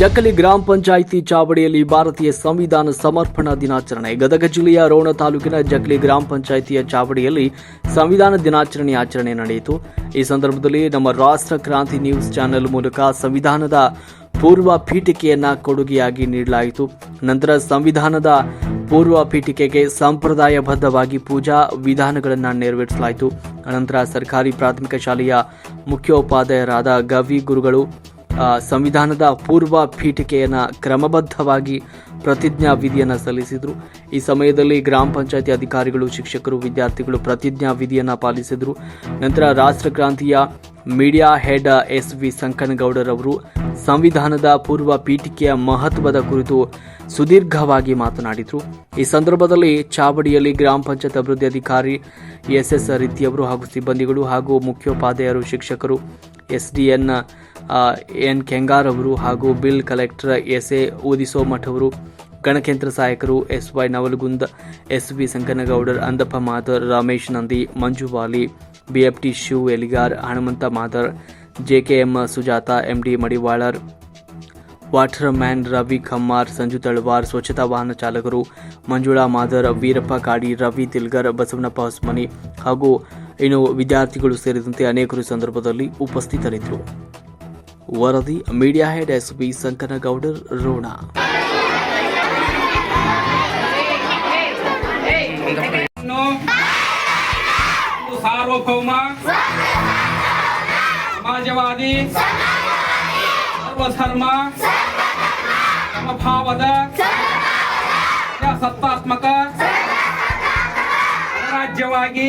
ಜಕ್ಕಲಿ ಗ್ರಾಮ ಪಂಚಾಯಿತಿ ಚಾವಡಿಯಲ್ಲಿ ಭಾರತೀಯ ಸಂವಿಧಾನ ಸಮರ್ಪಣಾ ದಿನಾಚರಣೆ. ಗದಗ ಜಿಲ್ಲೆಯ ರೋಣ ತಾಲೂಕಿನ ಜಕ್ಕಲಿ ಗ್ರಾಮ ಪಂಚಾಯಿತಿಯ ಚಾವಡಿಯಲ್ಲಿ ಸಂವಿಧಾನ ದಿನಾಚರಣೆ ಆಚರಣೆ ನಡೆಯಿತು. ಈ ಸಂದರ್ಭದಲ್ಲಿ ನಮ್ಮ ರಾಷ್ಟ್ರ ಕ್ರಾಂತಿ ನ್ಯೂಸ್ ಚಾನೆಲ್ ಮೂಲಕ ಸಂವಿಧಾನದ ಪೂರ್ವ ಪೀಠಿಕೆಯನ್ನ ಕೊಡುಗೆಯಾಗಿ ನೀಡಲಾಯಿತು. ನಂತರ ಸಂವಿಧಾನದ ಪೂರ್ವ ಪೀಠಿಕೆಗೆ ಸಂಪ್ರದಾಯಬದ್ಧವಾಗಿ ಪೂಜಾ ವಿಧಾನಗಳನ್ನು ನೆರವೇರಿಸಲಾಯಿತು. ಅನಂತರ ಸರ್ಕಾರಿ ಪ್ರಾಥಮಿಕ ಶಾಲೆಯ ಮುಖ್ಯೋಪಾಧ್ಯಾಯರಾದ ಗವಿ ಗುರುಗಳು ಸಂವಿಧಾನದ ಪೂರ್ವ ಪೀಠಿಕೆಯನ್ನು ಕ್ರಮಬದ್ಧವಾಗಿ ಪ್ರತಿಜ್ಞಾ ವಿಧಿಯನ್ನು ಸಲ್ಲಿಸಿದರು. ಈ ಸಮಯದಲ್ಲಿ ಗ್ರಾಮ ಪಂಚಾಯತಿ ಅಧಿಕಾರಿಗಳು, ಶಿಕ್ಷಕರು, ವಿದ್ಯಾರ್ಥಿಗಳು ಪ್ರತಿಜ್ಞಾ ವಿಧಿಯನ್ನು ಪಾಲಿಸಿದರು. ನಂತರ ರಾಷ್ಟ್ರ ಕ್ರಾಂತಿಯ ಮೀಡಿಯಾ ಹೆಡ್ ಎಸ್ ವಿ ಸಂಕನಗೌಡರವರು ಸಂವಿಧಾನದ ಪೂರ್ವ ಪೀಠಿಕೆಯ ಮಹತ್ವದ ಕುರಿತು ಸುದೀರ್ಘವಾಗಿ ಮಾತನಾಡಿದರು. ಈ ಸಂದರ್ಭದಲ್ಲಿ ಚಾವಡಿಯಲ್ಲಿ ಗ್ರಾಮ ಪಂಚಾಯತ್ ಅಭಿವೃದ್ಧಿ ಅಧಿಕಾರಿ ಎಸ್ ಎಸ್ ರೀತಿಯವರು ಹಾಗೂ ಸಿಬ್ಬಂದಿಗಳು ಹಾಗೂ ಮುಖ್ಯೋಪಾಧ್ಯಾಯರು, ಶಿಕ್ಷಕರು ಎಸ್ಡಿಎನ್ ಎನ್ ಎನ್ ಕೆಂಗಾರ್ ಅವರು ಹಾಗೂ bill collector S A Udisomath ಅವರು ಗಣಕೇಂದ್ರ ಸಹಾಯಕರು S Y Navalgund, S B Sankanagoudar Andappa Madar, Ramesh Nandi, Manju Vali BFT Shiv Eligar, Hanumanta Madar JKM Sujata MD Madivalar water man Ravi Khammar, Sanju Talwar, ಸ್ವಚ್ಛತಾ ವಾಹನ ಚಾಲಕರು, ಮಂಜುಳಾ ಮಾದರ್, ವೀರಪ್ಪ ಕಾಡಿ, ರವಿ ತಿಲ್ಗರ್ ಬಸವನಪ್ಪ ಹೊಸ್ಮನಿ ಹಾಗೂ ಇನ್ನು ವಿದ್ಯಾರ್ಥಿಗಳು ಸೇರಿದಂತೆ ಅನೇಕರು ಸಂದರ್ಭದಲ್ಲಿ ಉಪಸ್ಥಿತರಿದ್ದರು. ವರದಿ media head SP Sankanagoudar Ron. ಸಾರ್ವಭೌಮ ಸಮಾಜವಾದಿ ಸರ್ವಧರ್ಮ ಸಮಭಾವದ ಸತ್ತಾತ್ಮಕ ರಾಜ್ಯವಾಗಿ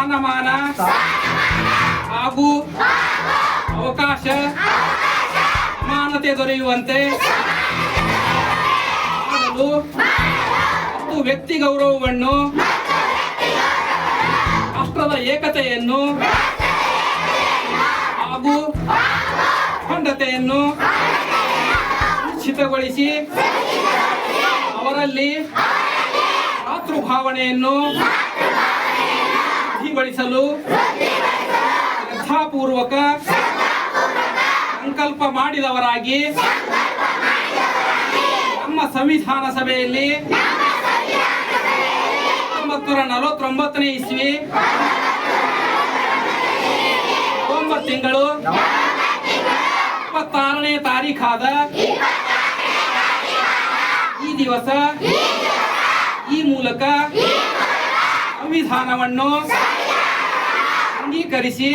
ಸ್ಥಾನಮಾನ. ಹಾಗೂ ಅವಕಾಶ. ಸಮಾನತೆ ದೊರೆಯುವಂತೆ. ಮತ್ತು ವ್ಯಕ್ತಿ ಗೌರವವನ್ನು. ರಾಷ್ಟ್ರದ ಏಕತೆಯನ್ನು. ಹಾಗೂ ಅಖಂಡತೆಯನ್ನು ನಿಶ್ಚಿತಗೊಳಿಸಿ ಅವರಲ್ಲಿ ಮಾತೃಭಾವನೆಯನ್ನು ವೃದ್ಧಿಗೊಳಿಸಲು ಶ್ರದ್ಧಾಪೂರ್ವಕ ಸಂಕಲ್ಪ ಮಾಡಿದವರಾಗಿ ನಮ್ಮ ಸಂವಿಧಾನ ಸಭೆಯಲ್ಲಿ ಹತ್ತೊಂಬತ್ತು ನಲವತ್ತೊಂಬತ್ತನೇ ಇಸ್ವಿ ಒಂಬತ್ತು ತಿಂಗಳು ಇಪ್ಪತ್ತಾರನೇ ತಾರೀಖಾದ ಈ ದಿವಸ ಈ ಮೂಲಕ ಸಂವಿಧಾನವನ್ನು ಅಂಗೀಕರಿಸಿ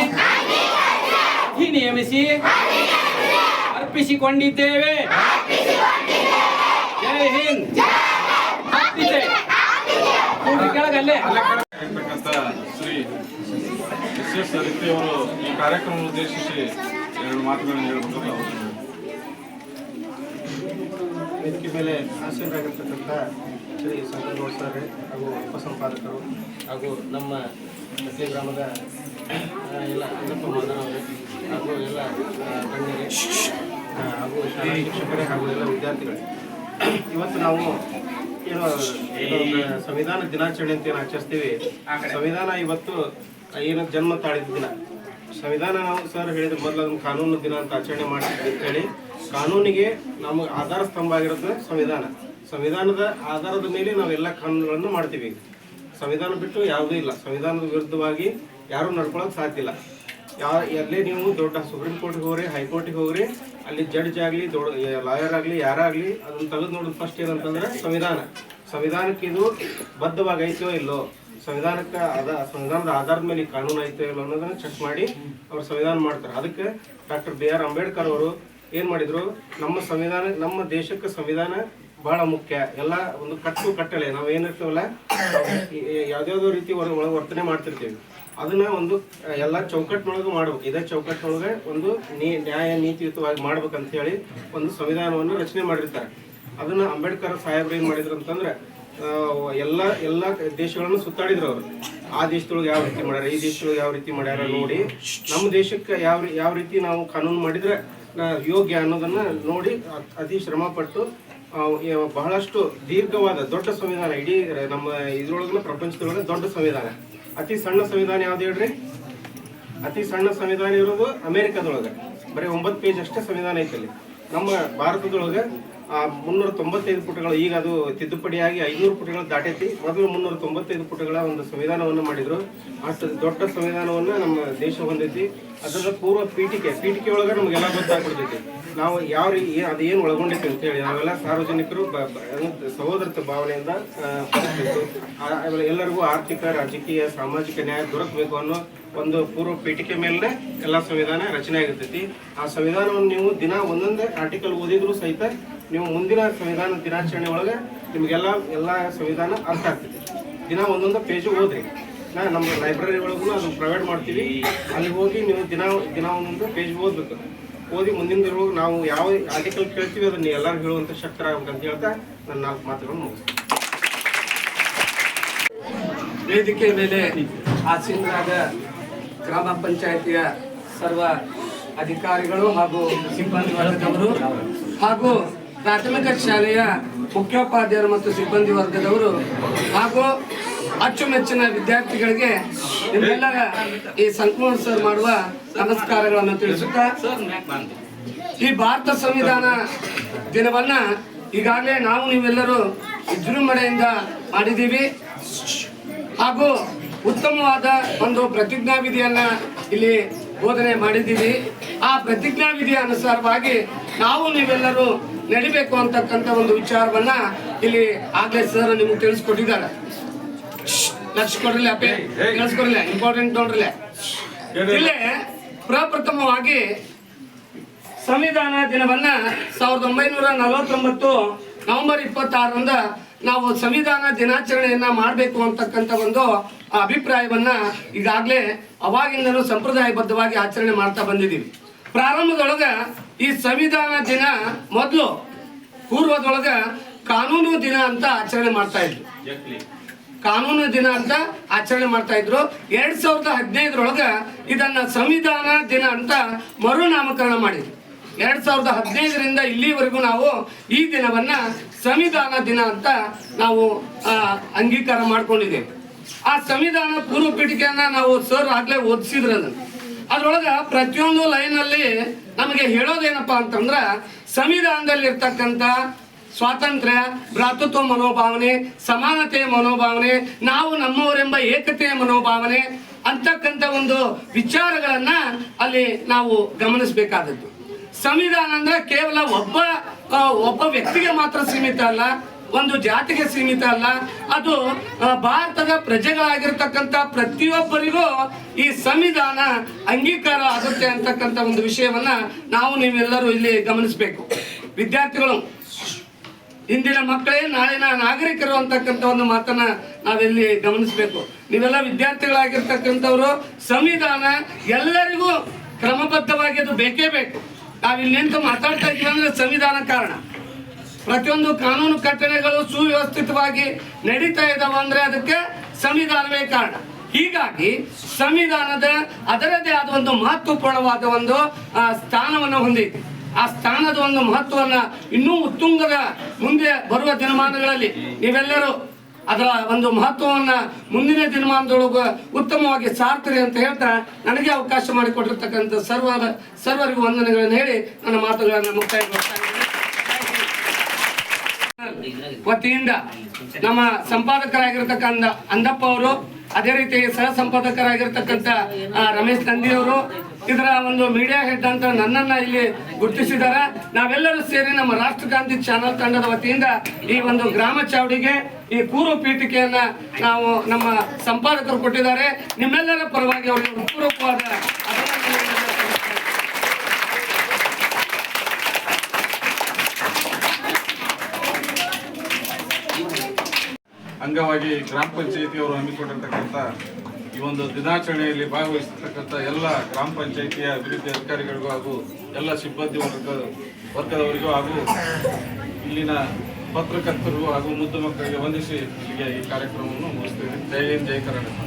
ಅಧಿನಿಯಮಿಸಿ ಅರ್ಪಿಸಿಕೊಂಡಿದ್ದೇವೆ. ಜೈ ಹಿಂದ್. ಕೆಳಗಲ್ಲೇ. ಶ್ರೀ ಅವರು ಈ ಕಾರ್ಯಕ್ರಮ ಉದ್ದೇಶಿಸಿ ಎರಡು ಮಾತುಗಳನ್ನು ಹೇಳಬಹುದು ವೇದಿಕೆ ಮೇಲೆ ಆಸೀನರಾಗಿರ್ತಕ್ಕಂಥ ಶ್ರೀ ಸಂಕನಗೌಡ ಸರ್ ಹಾಗೂ ಉಪಸಂಪಾದಕರು ಹಾಗೂ ನಮ್ಮ ಮತ್ತೆ ಗ್ರಾಮದ ಎಲ್ಲ ಹಾಗೂ ಎಲ್ಲ ಗಣ್ಯರೇ ಹಾಗೂ ಶಿಕ್ಷಕರೇ ಹಾಗೂ ಎಲ್ಲ ವಿದ್ಯಾರ್ಥಿಗಳೇ ಇವತ್ತು ನಾವು ಸಂವಿಧಾನ ದಿನಾಚರಣೆ ಅಂತ ಏನು ಆಚರಿಸ್ತೀವಿ ಸಂವಿಧಾನ ಇವತ್ತು ಏನು ಜನ್ಮ ತಾಳಿದ ದಿನ. ಸಂವಿಧಾನ ನಾವು ಸರ್ ಹೇಳಿದ ಮೊದಲು ಅದನ್ನು ಕಾನೂನು ದಿನ ಅಂತ ಆಚರಣೆ ಮಾಡ್ತೀವಿ ಅಂತ ಹೇಳಿ, ಕಾನೂನಿಗೆ ನಮಗೆ ಆಧಾರ ಸ್ತಂಭ ಆಗಿರೋದು ಸಂವಿಧಾನ. ಸಂವಿಧಾನದ ಆಧಾರದ ಮೇಲೆ ನಾವೆಲ್ಲ ಕಾನೂನುಗಳನ್ನು ಮಾಡ್ತೀವಿ. ಸಂವಿಧಾನ ಬಿಟ್ಟು ಯಾವುದೂ ಇಲ್ಲ. ಸಂವಿಧಾನದ ವಿರುದ್ಧವಾಗಿ ಯಾರೂ ನಡ್ಕೊಳಕ್ಕೆ ಸಾಧ್ಯ ಇಲ್ಲ. ಯಾ ಎಲ್ಲೇ ನೀವು ದೊಡ್ಡ ಸುಪ್ರೀಂ ಕೋರ್ಟ್ಗೆ ಹೋಗ್ರಿ ಹೈಕೋರ್ಟಿಗೆ ಹೋಗ್ರಿ, ಅಲ್ಲಿ ಜಡ್ಜ್ ಆಗಲಿ, ದೊಡ್ಡ ಲಾಯರ್ ಆಗಲಿ ಯಾರಾಗಲಿ ಅದನ್ನ ತೆಗೆದು ನೋಡಿದ ಫಸ್ಟ್ ಏನಂತಂದ್ರೆ ಸಂವಿಧಾನ. ಸಂವಿಧಾನಕ್ಕೆ ಇದು ಬದ್ಧವಾಗೈತೋ ಇಲ್ಲೋ, ಸಂವಿಧಾನಕ್ಕೆ ಅದ, ಸಂವಿಧಾನದ ಆಧಾರದ ಮೇಲೆ ಕಾನೂನು ಐತೋ ಇಲ್ಲೋ ಅನ್ನೋದನ್ನ ಚೆಕ್ ಮಾಡಿ ಅವ್ರು ಸಂವಿಧಾನ ಮಾಡ್ತಾರೆ. ಅದಕ್ಕೆ ಡಾಕ್ಟರ್ ಬಿ ಆರ್ ಅಂಬೇಡ್ಕರ್ ಅವರು ಏನು ಮಾಡಿದ್ರು, ನಮ್ಮ ಸಂವಿಧಾನ, ನಮ್ಮ ದೇಶಕ್ಕೆ ಸಂವಿಧಾನ ಬಹಳ ಮುಖ್ಯ. ಎಲ್ಲ ಒಂದು ಕಟ್ಟು ಕಟ್ಟಳೆ. ನಾವು ಏನಿರ್ತೀವಲ್ಲ ಯಾವ್ದಾವ್ದೋ ರೀತಿ ಒಳ- ಒಳಗೆ ವರ್ತನೆ ಮಾಡ್ತಿರ್ತೀವಿ. ಅದನ್ನ ಒಂದು ಎಲ್ಲ ಚೌಕಟ್ಟಿನೊಳಗೆ ಮಾಡ್ಬೇಕು. ಇದೇ ಚೌಕಟ್ಟಿನೊಳಗೆ ಒಂದು ನ್ಯಾಯ ನೀತಿಯುತವಾಗಿ ಮಾಡ್ಬೇಕಂತ ಹೇಳಿ ಒಂದು ಸಂವಿಧಾನವನ್ನು ರಚನೆ ಮಾಡಿರ್ತಾರೆ. ಅದನ್ನ ಅಂಬೇಡ್ಕರ್ ಸಾಹೇಬ್ರು ಏನ್ ಮಾಡಿದ್ರು ಅಂತಂದ್ರೆ ಎಲ್ಲ ಎಲ್ಲ ದೇಶಗಳನ್ನು ಸುತ್ತಾಡಿದ್ರು ಅವರು. ಆ ದೇಶದೊಳಗೆ ಯಾವ ರೀತಿ ಮಾಡ್ಯಾರ, ಈ ದೇಶದೊಳಗೆ ಯಾವ ರೀತಿ ಮಾಡ್ಯಾರ ನೋಡಿ, ನಮ್ಮ ದೇಶಕ್ಕೆ ಯಾವ ಯಾವ ರೀತಿ ನಾವು ಕಾನೂನು ಮಾಡಿದ್ರೆ ಯೋಗ್ಯ ಅನ್ನೋದನ್ನ ನೋಡಿ ಅತಿ ಶ್ರಮ ಪಟ್ಟು ಬಹಳಷ್ಟು ದೀರ್ಘವಾದ ದೊಡ್ಡ ಸಂವಿಧಾನ, ಇಡೀ, ನಮ್ಮ ಇದ್ರೊಳಗಿನ ಪ್ರಪಂಚದೊಳಗೆ ದೊಡ್ಡ ಸಂವಿಧಾನ. ಅತಿ ಸಣ್ಣ ಸಂವಿಧಾನ ಯಾವ್ದು ಹೇಳ್ರಿ? ಅತಿ ಸಣ್ಣ ಸಂವಿಧಾನ ಇರೋದು ಅಮೆರಿಕದೊಳಗೆ. ಬರೀ ಒಂಬತ್ತು ಪೇಜ್ ಅಷ್ಟೇ ಸಂವಿಧಾನ ಐತೆ ಅಲ್ಲಿ. ನಮ್ಮ ಭಾರತದೊಳಗೆ, ಆ, ಮುನ್ನೂರ ತೊಂಬತ್ತೈದು ಪುಟಗಳು, ಈಗ ಅದು ತಿದ್ದುಪಡಿಯಾಗಿ ಐನೂರು ಪುಟಗಳು ದಾಟೈತಿ. ಮೊದಲು ಮುನ್ನೂರ ತೊಂಬತ್ತೈದು ಪುಟಗಳ ಒಂದು ಸಂವಿಧಾನವನ್ನು ಮಾಡಿದ್ರು. ಅಷ್ಟು ದೊಡ್ಡ ಸಂವಿಧಾನವನ್ನು ನಮ್ಮ ದೇಶ ಹೊಂದೈತಿ. ಅದರ ಪೂರ್ವ ಪೀಠಿಕೆ. ಪೀಠಿಕೆ ಒಳಗೆ ನಮಗೆಲ್ಲ ಗೊತ್ತಾಗ್ಬಿಡ್ತೈತಿ. ನಾವು ಯಾವ ರೀತಿ ಅದು ಏನು ಒಳಗೊಂಡಿತ್ತು ಅಂತ ಹೇಳಿ, ನಾವೆಲ್ಲ ಸಾರ್ವಜನಿಕರು ಸಹೋದರತ್ವ ಭಾವನೆಯಿಂದ ಎಲ್ಲರಿಗೂ ಆರ್ಥಿಕ, ರಾಜಕೀಯ, ಸಾಮಾಜಿಕ ನ್ಯಾಯ ದೊರಕಬೇಕು ಅನ್ನೋ ಒಂದು ಪೂರ್ವ ಪೀಠಿಕೆ ಮೇಲೆ ಎಲ್ಲ ಸಂವಿಧಾನ ರಚನೆ ಆಗಿರ್ತೈತಿ. ಆ ಸಂವಿಧಾನವನ್ನು ನೀವು ದಿನ ಒಂದೊಂದೇ ಆರ್ಟಿಕಲ್ ಓದಿದ್ರು ಸಹಿತ ನೀವು ಮುಂದಿನ ಸಂವಿಧಾನ ದಿನಾಚರಣೆ ಒಳಗೆ ನಿಮಗೆಲ್ಲ ಎಲ್ಲ ಸಂವಿಧಾನ ಅರ್ಥ ಆಗ್ತೈತಿ. ದಿನ ಒಂದೊಂದು ಪೇಜ್ ಓದ್ರಿ. ನಾ ನಮ್ಮ ಲೈಬ್ರರಿ ಒಳಗೂ ಅದನ್ನು ಪ್ರೊವೈಡ್ ಮಾಡ್ತೀವಿ. ಅಲ್ಲಿ ಹೋಗಿ ನೀವು ದಿನ ದಿನ ಒಂದೊಂದು ಪೇಜ್ ಓದ್ಬೇಕು. ಓದಿ ಮುಂದಿನ ನಾವು ಯಾವ ಆರ್ಟಿಕಲ್ ಕೇಳ್ತೀವಿ ಅದನ್ನ ಎಲ್ಲರೂ ಹೇಳುವಂತ ಅಂತ ಹೇಳ್ತಾ ನನ್ನ ನಾಲ್ಕು ಮಾತುಗಳನ್ನು ಮುಗಿಸ್ತೀನಿ. ವೇದಿಕೆ ಮೇಲೆ ಆಸೀನರಾದ ಗ್ರಾಮ ಪಂಚಾಯಿತಿಯ ಸರ್ವ ಅಧಿಕಾರಿಗಳು ಹಾಗೂ ಸಿಬ್ಬಂದಿ ವರ್ಗದವರು ಹಾಗೂ ಪ್ರಾಥಮಿಕ ಶಾಲೆಯ ಮುಖ್ಯೋಪಾಧ್ಯಾಯರು ಮತ್ತು ಸಿಬ್ಬಂದಿ ವರ್ಗದವರು ಹಾಗೂ ಅಚ್ಚುಮೆಚ್ಚಿನ ವಿದ್ಯಾರ್ಥಿಗಳಿಗೆ ನಿಮ್ಮೆಲ್ಲರ ಈ ಸಂಕಲನ ಸರ್ ಮಾಡುವ ನಮಸ್ಕಾರಗಳನ್ನು ತಿಳಿಸುತ್ತಾ, ಈ ಭಾರತ ಸಂವಿಧಾನ ದಿನವನ್ನ ಈಗಾಗಲೇ ನಾವು ನೀವೆಲ್ಲರೂ ವಿಜೃಂಭಣೆಯಿಂದ ಮಾಡಿದ್ದೀವಿ. ಹಾಗೂ ಉತ್ತಮವಾದ ಒಂದು ಪ್ರತಿಜ್ಞಾ ವಿಧಿಯನ್ನ ಇಲ್ಲಿ ಬೋಧನೆ ಮಾಡಿದ್ದೀವಿ. ಆ ಪ್ರತಿಜ್ಞಾ ವಿಧಿಯ ಅನುಸಾರವಾಗಿ ನಾವು ನೀವೆಲ್ಲರೂ ನಡಿಬೇಕು ಅಂತಕ್ಕಂಥ ಒಂದು ವಿಚಾರವನ್ನ ಇಲ್ಲಿ ಆಗ್ಲೇ ಸರ್ ನಿಮ್ಗೆ ತಿಳಿಸ್ಕೊಟ್ಟಿದ್ದಾರೆ. ಲಕ್ಷ ಕೊಡ್ರಲ್ಲ ಅಪ್ಪೆ? ತಿಳಿಸ್ಕೊಡ್ರಲ್ಲ ಇಂಪಾರ್ಟೆಂಟ್ ನೋಡ್ರಲ್ಲ ಇಲ್ಲೇ ಪ್ರಪ್ರಥಮವಾಗಿ ಸಂವಿಧಾನ ದಿನವನ್ನ ಸಾವಿರದ ಒಂಬೈನೂರ ನಲವತ್ತೊಂಬತ್ತು ನವೆಂಬರ್ ಇಪ್ಪತ್ತಾರರಿಂದ ನಾವು ಸಂವಿಧಾನ ದಿನಾಚರಣೆಯನ್ನ ಮಾಡಬೇಕು ಅಂತಕ್ಕಂಥ ಒಂದು ಅಭಿಪ್ರಾಯವನ್ನ ಈಗಾಗಲೇ ಅವಾಗಿಂದಲೂ ಸಂಪ್ರದಾಯಬದ್ಧವಾಗಿ ಆಚರಣೆ ಮಾಡ್ತಾ ಬಂದಿದ್ದೀವಿ. ಪ್ರಾರಂಭದೊಳಗ ಈ ಸಂವಿಧಾನ ದಿನ ಮೊದಲು ಪೂರ್ವದೊಳಗ ಕಾನೂನು ದಿನ ಅಂತ ಆಚರಣೆ ಮಾಡ್ತಾ ಇದ್ರು. ಕಾನೂನು ದಿನ ಅಂತ ಆಚರಣೆ ಮಾಡ್ತಾ ಇದ್ರು. ಎರಡ್ ಸಾವಿರದ ಹದಿನೈದರೊಳಗ ಇದನ್ನ ಸಂವಿಧಾನ ದಿನ ಅಂತ ಮರುನಾಮಕರಣ ಮಾಡಿದ್ರು. ಎರಡ್ ಸಾವಿರದ ಹದಿನೈದರಿಂದ ಇಲ್ಲಿವರೆಗೂ ನಾವು ಈ ದಿನವನ್ನ ಸಂವಿಧಾನ ದಿನ ಅಂತ ನಾವು ಅಂಗೀಕಾರ ಮಾಡ್ಕೊಂಡಿದ್ದೇವೆ. ಆ ಸಂವಿಧಾನ ಪೂರ್ವ ಪೀಠಿಕೆಯನ್ನ ನಾವು ಸರ್ ಆಗ್ಲೇ ಓದಿಸಿದ್ರು ಅದನ್ನ ಅದ್ರೊಳಗ ಪ್ರತಿಯೊಂದು ಲೈನ್ ಅಲ್ಲಿ ನಮಗೆ ಹೇಳೋದೇನಪ್ಪ ಅಂತಂದ್ರ ಸಂವಿಧಾನದಲ್ಲಿ ಇರ್ತಕ್ಕಂಥ ಸ್ವಾತಂತ್ರ್ಯ, ಭ್ರಾತೃತ್ವ ಮನೋಭಾವನೆ, ಸಮಾನತೆಯ ಮನೋಭಾವನೆ, ನಾವು ನಮ್ಮವರೆಂಬ ಏಕತೆಯ ಮನೋಭಾವನೆ ಅಂತಕ್ಕಂಥ ಒಂದು ವಿಚಾರಗಳನ್ನ ಅಲ್ಲಿ ನಾವು ಗಮನಿಸಬೇಕಾದದ್ದು. ಸಂವಿಧಾನ ಅಂದ್ರೆ ಕೇವಲ ಒಬ್ಬ ಒಬ್ಬ ವ್ಯಕ್ತಿಗೆ ಮಾತ್ರ ಸೀಮಿತ ಅಲ್ಲ ಒಂದು ಜಾತಿಗೆ ಸೀಮಿತ ಅಲ್ಲ. ಅದು ಭಾರತದ ಪ್ರಜೆಗಳಾಗಿರ್ತಕ್ಕಂಥ ಪ್ರತಿಯೊಬ್ಬರಿಗೂ ಈ ಸಂವಿಧಾನ ಅಂಗೀಕಾರ ಆಗುತ್ತೆ ಅಂತಕ್ಕಂಥ ಒಂದು ವಿಷಯವನ್ನ ನಾವು ನೀವೆಲ್ಲರೂ ಇಲ್ಲಿ ಗಮನಿಸಬೇಕು. ವಿದ್ಯಾರ್ಥಿಗಳು, ಇಂದಿನ ಮಕ್ಕಳೇ ನಾಳಿನ ನಾಗರಿಕರು ಅಂತಕ್ಕಂಥ ಒಂದು ಮಾತನ್ನ ನಾವಿಲ್ಲಿ ಗಮನಿಸಬೇಕು. ನೀವೆಲ್ಲ ವಿದ್ಯಾರ್ಥಿಗಳಾಗಿರ್ತಕ್ಕಂಥವ್ರು, ಸಂವಿಧಾನ ಎಲ್ಲರಿಗೂ ಕ್ರಮಬದ್ಧವಾಗಿ ಅದು ಬೇಕೇ ಬೇಕು. ನಾವಿಲ್ಲಿ ಮಾತಾಡ್ತಾ ಇದ್ದೀವಿ ಅಂದ್ರೆ ಸಂವಿಧಾನ ಕಾರಣ. ಪ್ರತಿಯೊಂದು ಕಾನೂನು ಕಟ್ಟಳೆಗಳು ಸುವ್ಯವಸ್ಥಿತವಾಗಿ ನಡೀತಾ ಇದಾವೆ ಅಂದ್ರೆ ಅದಕ್ಕೆ ಸಂವಿಧಾನವೇ ಕಾರಣ ಹೀಗಾಗಿ ಸಂವಿಧಾನದ ಅದರದೇ ಆದ ಒಂದು ಮಹತ್ವಪೂರ್ಣವಾದ ಒಂದು ಸ್ಥಾನವನ್ನು ಹೊಂದಿದೆ ಆ ಸ್ಥಾನದ ಒಂದು ಮಹತ್ವವನ್ನ ಇನ್ನೂ ಉತ್ತುಂಗದ ಮುಂದೆ ಬರುವ ದಿನಮಾನಗಳಲ್ಲಿ ನೀವೆಲ್ಲರೂ ಅದರ ಒಂದು ಮಹತ್ವವನ್ನ ಮುಂದಿನ ದಿನಮಾನದೊಳಗೆ ಉತ್ತಮವಾಗಿ ಸಾರ್ತೀರಿ ಅಂತ ಹೇಳ್ತಾ ನನಗೆ ಅವಕಾಶ ಮಾಡಿಕೊಟ್ಟಿರ್ತಕ್ಕಂಥ ಸರ್ವ ಸರ್ವರಿಗೂ ವಂದನೆಗಳನ್ನು ಹೇಳಿ ನನ್ನ ಮಾತುಗಳನ್ನು ಮುಕ್ತಾಯಗೊಳಿಸ್ತಾ. ವತಿಯಿಂದ ನಮ್ಮ ಸಂಪಾದಕರಾಗಿರ್ತಕ್ಕಂಥ ಅಂದಪ್ಪ ಅವರು, ಅದೇ ರೀತಿ ಸಹ ಸಂಪಾದಕರಾಗಿರ್ತಕ್ಕಂಥ ರಮೇಶ್ ನಂದಿ ಅವರು, ಇದರ ಒಂದು ಮೀಡಿಯಾ ಹೆಡ್ ಅಂತ ನನ್ನನ್ನ ಇಲ್ಲಿ ಗುರುತಿಸಿದ್ದಾರೆ. ನಾವೆಲ್ಲರೂ ಸೇರಿ ನಮ್ಮ ರಾಷ್ಟ್ರಗಾಂಧಿ ಚಾನಲ್ ತಂಡದ ವತಿಯಿಂದ ಈ ಒಂದು ಗ್ರಾಮ ಚಾವಡಿಗೆ ಈ ಪೂರ್ವ ಪೀಠಿಕೆಯನ್ನ ನಾವು ನಮ್ಮ ಸಂಪಾದಕರು ಕೊಟ್ಟಿದ್ದಾರೆ. ನಿಮ್ಮೆಲ್ಲರ ಪರವಾಗಿ ಅವರಿಗೆ ಪೂರ್ವಕವಾದ ಅಂಗವಾಗಿ ಗ್ರಾಮ ಪಂಚಾಯತಿಯವರು ಹಮ್ಮಿಕೊಂಡಿರ್ತಕ್ಕಂಥ ಈ ಒಂದು ದಿನಾಚರಣೆಯಲ್ಲಿ ಭಾಗವಹಿಸತಕ್ಕಂಥ ಎಲ್ಲ ಗ್ರಾಮ ಪಂಚಾಯಿತಿಯ ಅಭಿವೃದ್ಧಿ ಅಧಿಕಾರಿಗಳಿಗೂ ಹಾಗೂ ಎಲ್ಲ ಸಿಬ್ಬಂದಿ ವರ್ಗ, ವರ್ಗದವರಿಗೂ ಹಾಗೂ ಇಲ್ಲಿನ ಪತ್ರಕರ್ತರಿಗೂ ಹಾಗೂ ಮುದ್ದು ಮಕ್ಕಳಿಗೆ ವಂದಿಸಿ ಇಲ್ಲಿಗೆ ಈ ಕಾರ್ಯಕ್ರಮವನ್ನು ಮುಗಿಸ್ತೀವಿ ಜೈ ಹಿಂದ್, ಜೈ ಕರ್ನಾಟಕ.